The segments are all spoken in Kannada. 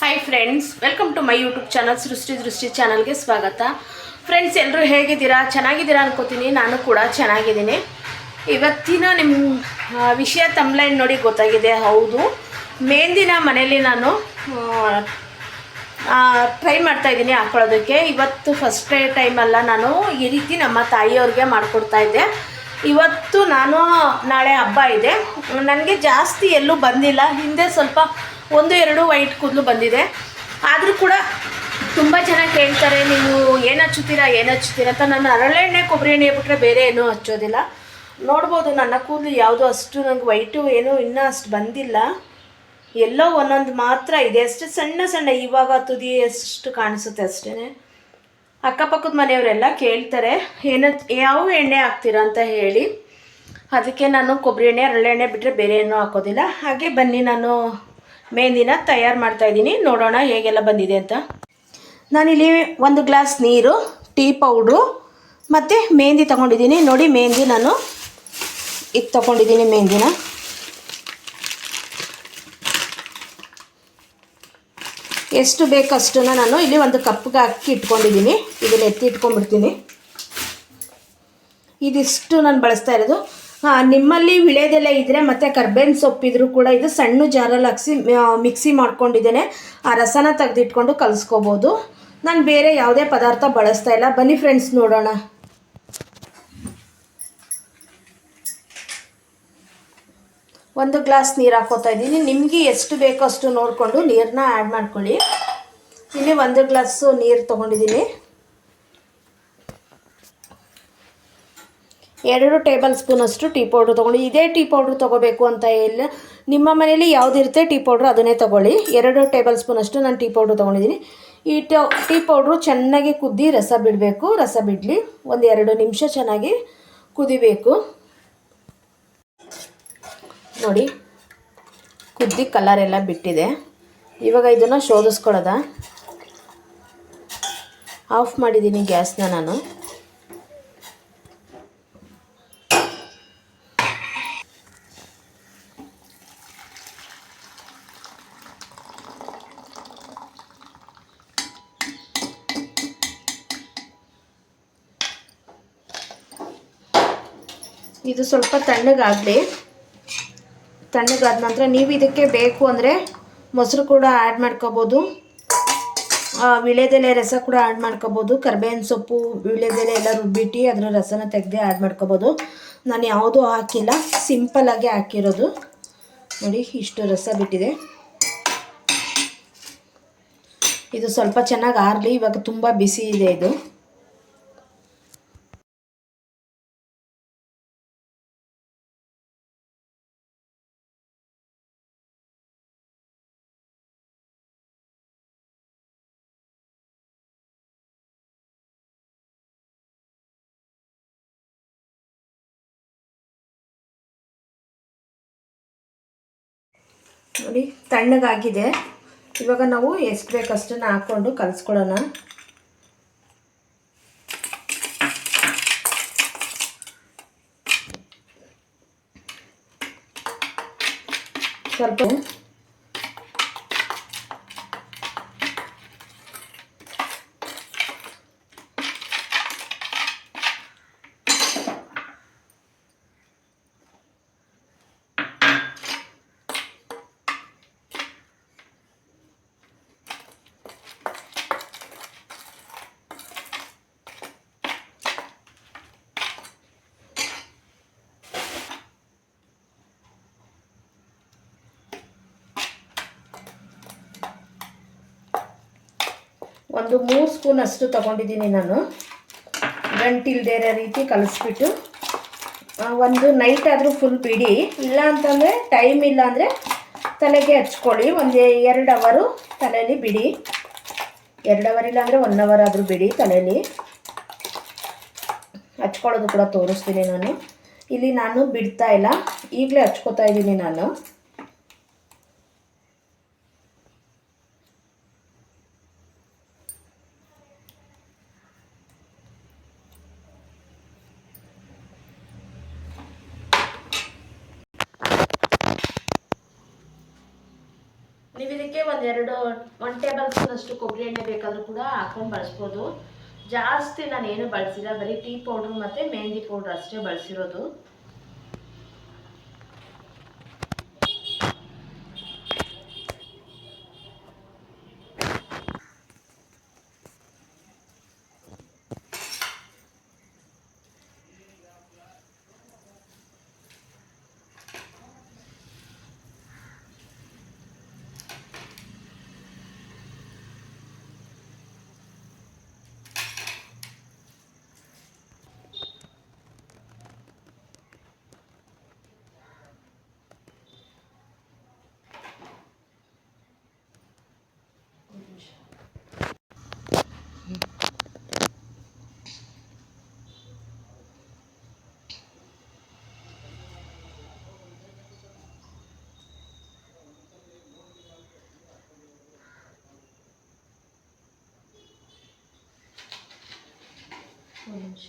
Hi friends welcome to my YouTube channel Srishti Drishti ಚಾನಲ್ಗೆ ಸ್ವಾಗತ. ಫ್ರೆಂಡ್ಸ್ ಎಲ್ಲರೂ ಹೇಗಿದ್ದೀರಾ? ಚೆನ್ನಾಗಿದ್ದೀರಾ ಅನ್ಕೋತೀನಿ. ನಾನು ಕೂಡ ಚೆನ್ನಾಗಿದ್ದೀನಿ. ಇವತ್ತಿನ ನಿಮ್ಮ ವಿಷಯ ತಮ್ಲೈನ್ ನೋಡಿ ಗೊತ್ತಾಗಿದೆ. ಹೌದು. ಮೇಂದಿನ ಮನೇಲಿ ನಾನು ಟ್ರೈ ಮಾಡ್ತಾ ಇದ್ದೀನಿ ಹಾಕೊಳ್ಳೋದಕ್ಕೆ. ಇವತ್ತು ಫಸ್ಟ್ ಟೈಮಲ್ಲ ನಾನು ಈ ರೀತಿ ನಮ್ಮ ತಾಯಿಯವ್ರಿಗೆ ಮಾಡಿಕೊಡ್ತಾ ಇದ್ದೆ. ಇವತ್ತು ನಾನು, ನಾಳೆ ಹಬ್ಬ ಇದೆ. ನನಗೆ ಜಾಸ್ತಿ ಎಲ್ಲೂ ಬಂದಿಲ್ಲ. ಹಿಂದೆ ಸ್ವಲ್ಪ ಒಂದು, ಎರಡು ವೈಟ್ ಕೂದಲು ಬಂದಿದೆ. ಆದರೂ ಕೂಡ ತುಂಬ ಜನ ಕೇಳ್ತಾರೆ, ನೀವು ಏನು ಹಚ್ಚುತ್ತೀರಾ ಏನು ಹಚ್ಚುತ್ತೀರಾ ಅಂತ. ನಾನು ಅರಳೆಣ್ಣೆ, ಕೊಬ್ಬರಿ ಎಣ್ಣೆ ಬಿಟ್ಟರೆ ಬೇರೆ ಏನೂ ಹಚ್ಚೋದಿಲ್ಲ. ನೋಡ್ಬೋದು, ನನ್ನ ಕೂದಲು ಯಾವುದು ಅಷ್ಟು ನನಗೆ ವೈಟು ಏನೂ ಇನ್ನೂ ಅಷ್ಟು ಬಂದಿಲ್ಲ. ಎಲ್ಲೋ ಒಂದೊಂದು ಮಾತ್ರ ಇದೆ. ಅಷ್ಟು ಸಣ್ಣ ಸಣ್ಣ, ಇವಾಗ ತುದಿ ಅಷ್ಟು ಕಾಣಿಸುತ್ತೆ ಅಷ್ಟೇ ಅಕ್ಕಪಕ್ಕದ ಮನೆಯವರೆಲ್ಲ ಕೇಳ್ತಾರೆ ಏನು ಯಾವ ಎಣ್ಣೆ ಹಾಕ್ತೀರಾ ಅಂತ ಹೇಳಿ. ಅದಕ್ಕೆ ನಾನು ಕೊಬ್ಬರಿ ಎಣ್ಣೆ, ಅರಳೆಣ್ಣೆ ಬಿಟ್ಟರೆ ಬೇರೆ ಏನೂ ಹಾಕೋದಿಲ್ಲ. ಹಾಗೆ ಬನ್ನಿ, ನಾನು ಮೆಹಂದಿನ ತಯಾರು ಮಾಡ್ತಾಯಿದ್ದೀನಿ ನೋಡೋಣ ಹೇಗೆಲ್ಲ ಬಂದಿದೆ ಅಂತ. ನಾನಿಲ್ಲಿ ಒಂದು ಗ್ಲಾಸ್ ನೀರು, ಟೀ ಪೌಡ್ರು ಮತ್ತು ಮೆಹಂದಿ ತೊಗೊಂಡಿದ್ದೀನಿ. ನೋಡಿ ಮೆಹಂದಿ ನಾನು ಇದು ತೊಗೊಂಡಿದ್ದೀನಿ ಮೆಹಂದಿನ. ಎಷ್ಟು ಬೇಕಷ್ಟನ್ನು ನಾನು ಇಲ್ಲಿ ಒಂದು ಕಪ್ಗೆ ಹಾಕಿ ಇಟ್ಕೊಂಡಿದ್ದೀನಿ. ಇದನ್ನು ಎತ್ತಿ ಇಟ್ಕೊಂಡ್ಬಿಡ್ತೀನಿ. ಇದಿಷ್ಟು ನಾನು ಬಳಸ್ತಾ ಇರೋದು. ನಿಮ್ಮಲ್ಲಿ ವಿಳೆದೆಲೆ ಇದ್ದರೆ ಮತ್ತು ಕರ್ಬೇವಿನ ಸೊಪ್ಪಿದ್ರೂ ಕೂಡ ಇದು ಸಣ್ಣ ಜಾರಲ್ಲಿ ಹಾಕ್ಸಿ ಮಿಕ್ಸಿ ಮಾಡ್ಕೊಂಡಿದ್ದೇನೆ. ಆ, ರಸನ ತೆಗೆದಿಟ್ಕೊಂಡು ಕಲಿಸ್ಕೋಬೋದು. ನಾನು ಬೇರೆ ಯಾವುದೇ ಪದಾರ್ಥ ಬಳಸ್ತಾ ಇಲ್ಲ. ಬನ್ನಿ ಫ್ರೆಂಡ್ಸ್ ನೋಡೋಣ. ಒಂದು ಗ್ಲಾಸ್ ನೀರು ಹಾಕೋತಾ ಇದ್ದೀನಿ. ನಿಮಗೆ ಎಷ್ಟು ಬೇಕೋ ಅಷ್ಟು ನೋಡಿಕೊಂಡು ನೀರನ್ನ ಆ್ಯಡ್ ಮಾಡ್ಕೊಳ್ಳಿ. ಇಲ್ಲಿ ಒಂದು ಗ್ಲಾಸು ನೀರು ತೊಗೊಂಡಿದ್ದೀನಿ. ಎರಡು ಟೇಬಲ್ ಸ್ಪೂನಷ್ಟು ಟೀ ಪೌಡ್ರ್ ತೊಗೊಂಡು ಇದೇ ಟೀ ಪೌಡ್ರ್ ತೊಗೋಬೇಕು ಅಂತ ಇಲ್ಲ. ನಿಮ್ಮ ಮನೇಲಿ ಯಾವುದಿರುತ್ತೆ ಟೀ ಪೌಡ್ರ್ ಅದನ್ನೇ ತೊಗೊಳ್ಳಿ. ಎರಡು ಟೇಬಲ್ ಸ್ಪೂನಷ್ಟು ನಾನು ಟೀ ಪೌಡ್ರ್ ತೊಗೊಂಡಿದ್ದೀನಿ. ಈ ಟೋ, ಟೀ ಪೌಡ್ರು ಚೆನ್ನಾಗಿ ಕುದ್ದಿ ರಸ ಬಿಡಬೇಕು. ರಸ ಬಿಡಲಿ. ಒಂದು ಎರಡು ನಿಮಿಷ ಚೆನ್ನಾಗಿ ಕುದಿಬೇಕು. ನೋಡಿ, ಕುದ್ದಿ ಕಲರ್ ಎಲ್ಲ ಬಿಟ್ಟಿದೆ. ಇವಾಗ ಇದನ್ನು ಶೋಧಿಸ್ಕೊಳ್ಳೋದ? ಆಫ್ ಮಾಡಿದ್ದೀನಿ ಗ್ಯಾಸ್ನ ನಾನು. ಇದು ಸ್ವಲ್ಪ ತಣ್ಣಗಾಗಲಿ. ತಣ್ಣಗಾದ ನಂತರ ನೀವು ಇದಕ್ಕೆ ಬೇಕು ಅಂದರೆ ಮೊಸರು ಕೂಡ ಆ್ಯಡ್ ಮಾಡ್ಕೋಬೋದು. ವಿಳೆದೆಲೆ ರಸ ಕೂಡ ಆ್ಯಡ್ ಮಾಡ್ಕೋಬೋದು. ಕರ್ಬೇವಿನ ಸೊಪ್ಪು, ವಿಳೆದೆಲೆ ಎಲ್ಲ ರುಬ್ಬಿಟ್ಟು ಅದರ ರಸನ ತೆಗೆದೇ ಆ್ಯಡ್ ಮಾಡ್ಕೋಬೋದು. ನಾನು ಯಾವುದೂ ಹಾಕಿಲ್ಲ ಸಿಂಪಲ್ಲಾಗಿ ಹಾಕಿರೋದು. ನೋಡಿ, ಇಷ್ಟು ರಸ ಬಿಟ್ಟಿದೆ. ಇದು ಸ್ವಲ್ಪ ಚೆನ್ನಾಗಿ ಆರಲಿ, ಇವಾಗ ತುಂಬ ಬಿಸಿ ಇದೆ ಇದು. ನೋಡಿ ತಣ್ಣಗಾಗಿದೆ. ಇವಾಗ ನಾವು ಎಷ್ಟು ಬೇಕಷ್ಟನ್ನು ಹಾಕ್ಕೊಂಡು ಕಲಿಸ್ಕೊಳ್ಳೋಣ. ಸ್ವಲ್ಪ ಒಂದು ಮೂರು ಸ್ಪೂನ್ ಅಷ್ಟು ತೊಗೊಂಡಿದ್ದೀನಿ ನಾನು. ಗಂಟಿಲ್ದೇ ಇರೋ ರೀತಿ ಕಲಿಸ್ಬಿಟ್ಟು ಒಂದು ನೈಟ್ ಆದರೂ ಫುಲ್ ಬಿಡಿ. ಇಲ್ಲ ಅಂತಂದರೆ ಟೈಮ್ ಇಲ್ಲ ಅಂದರೆ ತಲೆಗೆ ಹಚ್ಕೊಳ್ಳಿ. ಒಂದು ಎರಡು ಅವರು ತಲೆಯಲ್ಲಿ ಬಿಡಿ. ಎರಡು ಅವರ್ ಇಲ್ಲ ಅಂದರೆ ಒನ್ ಅವರ್ ಆದರೂ ಬಿಡಿ ತಲೆಯಲ್ಲಿ ಹಚ್ಕೊಳ್ಳೋದು ಕೂಡ ತೋರಿಸ್ತೀನಿ ನಾನು. ಇಲ್ಲಿ ನಾನು ಬಿಡ್ತಾ ಇಲ್ಲ. ಈಗಲೇ ಹಚ್ಕೋತಾ ಇದ್ದೀನಿ ನಾನು. ನೀವು ಇದಕ್ಕೆ ಒಂದೆರಡು ಒನ್ ಟೇಬಲ್ ಸ್ಪೂನ್ ಅಷ್ಟು ಕೊಬ್ಬರಿ ಎಣ್ಣೆ ಬೇಕಾದರೂ ಕೂಡ ಹಾಕೊಂಡು ಬಳಸ್ಬೋದು. ಜಾಸ್ತಿ ನಾನು ಏನು ಬಳಸಿಲ್ಲ, ಬರೀ ಟೀ ಪೌಡ್ರ್ ಮತ್ತು ಮೆಹಂದಿ ಪೌಡ್ರ್ ಅಷ್ಟೇ ಬಳಸಿರೋದು. ಒಂದು ನಿಮಿಷ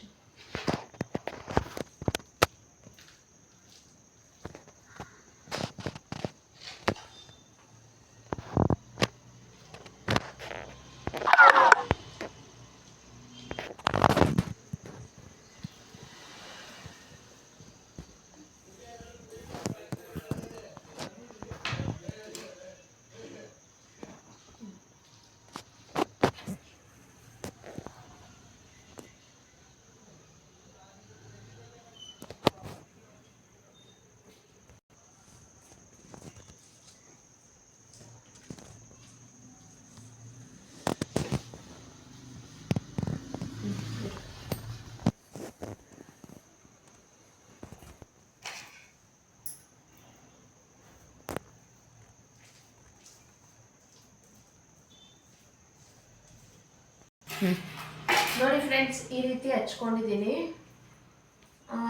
ನೋಡಿ ಫ್ರೆಂಡ್ಸ್ ಈ ರೀತಿ ಹಚ್ಕೊಂಡಿದ್ದೀನಿ.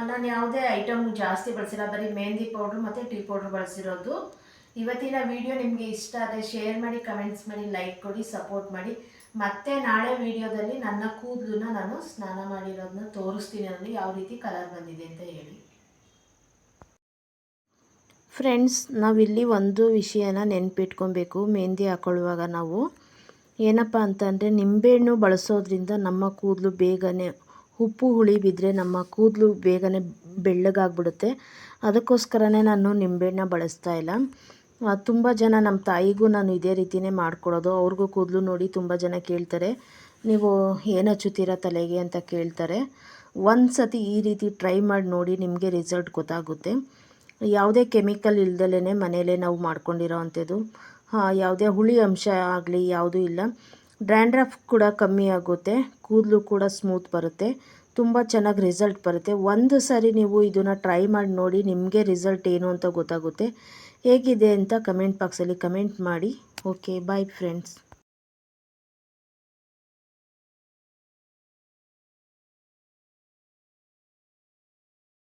ನಾನು ಯಾವುದೇ ಐಟಮ್ ಜಾಸ್ತಿ ಬಳಸಿಲ್ಲ, ಬರೀ ಮೆಹಂದಿ ಪೌಡ್ರ್ ಮತ್ತು ಟೀ ಪೌಡ್ರ್ ಬಳಸಿರೋದು. ಇವತ್ತಿನ ವಿಡಿಯೋ ನಿಮಗೆ ಇಷ್ಟ ಆದರೆ ಶೇರ್ ಮಾಡಿ ಕಮೆಂಟ್ಸ್ ಮಾಡಿ ಲೈಕ್ ಕೊಡಿ ಸಪೋರ್ಟ್ ಮಾಡಿ. ಮತ್ತೆ ನಾಳೆ ವಿಡಿಯೋದಲ್ಲಿ ನನ್ನ ಕೂದಲನ್ನ ನಾನು ಸ್ನಾನ ಮಾಡಿರೋದನ್ನ ತೋರಿಸ್ತೀನಿ ಅನ್ನೋದು ಯಾವ ರೀತಿ ಕಲರ್ ಬಂದಿದೆ ಅಂತ ಹೇಳಿ. ಫ್ರೆಂಡ್ಸ್ ನಾವಿಲ್ಲಿ ಒಂದು ವಿಷಯನ ನೆನಪಿಟ್ಕೊಬೇಕು ಮೆಹಂದಿ ಹಾಕೊಳ್ಳುವಾಗ ನಾವು. ಏನಪ್ಪ ಅಂತಂದರೆ, ನಿಂಬೆಹಣ್ಣು ಬಳಸೋದ್ರಿಂದ ನಮ್ಮ ಕೂದಲು ಬೇಗನೆ ಉಪ್ಪು ಹುಳಿ ಬಿದ್ದರೆ ನಮ್ಮ ಕೂದಲು ಬೇಗನೆ ಬೆಳ್ಳಗಾಗ್ಬಿಡುತ್ತೆ. ಅದಕ್ಕೋಸ್ಕರನೇ ನಾನು ನಿಂಬೆಹಣ್ಣ ಬಳಸ್ತಾ ಇಲ್ಲ. ತುಂಬ ಜನ ನಮ್ಮ ತಾಯಿಗೂ ನಾನು ಇದೇ ರೀತಿಯೇ ಮಾಡ್ಕೊಡೋದು. ಅವ್ರಿಗೂ ಕೂದಲು ನೋಡಿ ತುಂಬ ಜನ ಕೇಳ್ತಾರೆ, ನೀವು ಏನು ಹಚ್ಚುತ್ತೀರಾ ತಲೆಗೆ ಅಂತ ಕೇಳ್ತಾರೆ. ಒಂದು ಸತಿ ಈ ರೀತಿ ಟ್ರೈ ಮಾಡಿ ನೋಡಿ ನಿಮಗೆ ರಿಸಲ್ಟ್ ಗೊತ್ತಾಗುತ್ತೆ. ಯಾವುದೇ ಕೆಮಿಕಲ್ ಇಲ್ದಲೇ ಮನೆಯಲ್ಲೇ ನಾವು ಮಾಡ್ಕೊಂಡಿರೋ ಅಂಥದ್ದು. ಯಾವುದೇ ಹುಳಿ ಅಂಶ ಆಗಲಿ ಯಾವುದೂ ಇಲ್ಲ. ಡ್ರ್ಯಾಂಡ್ರಫ್ ಕೂಡ ಕಮ್ಮಿ ಆಗುತ್ತೆ. ಕೂದಲು ಕೂಡ ಸ್ಮೂತ್ ಬರುತ್ತೆ. ತುಂಬ ಚೆನ್ನಾಗಿ ರಿಸಲ್ಟ್ ಬರುತ್ತೆ. ಒಂದು ಸಾರಿ ನೀವು ಇದನ್ನು ಟ್ರೈ ಮಾಡಿ ನೋಡಿ ನಿಮಗೆ ರಿಸಲ್ಟ್ ಏನು ಅಂತ ಗೊತ್ತಾಗುತ್ತೆ. ಹೇಗಿದೆ ಅಂತ ಕಮೆಂಟ್ ಬಾಕ್ಸಲ್ಲಿ ಕಮೆಂಟ್ ಮಾಡಿ. Okay, bye friends.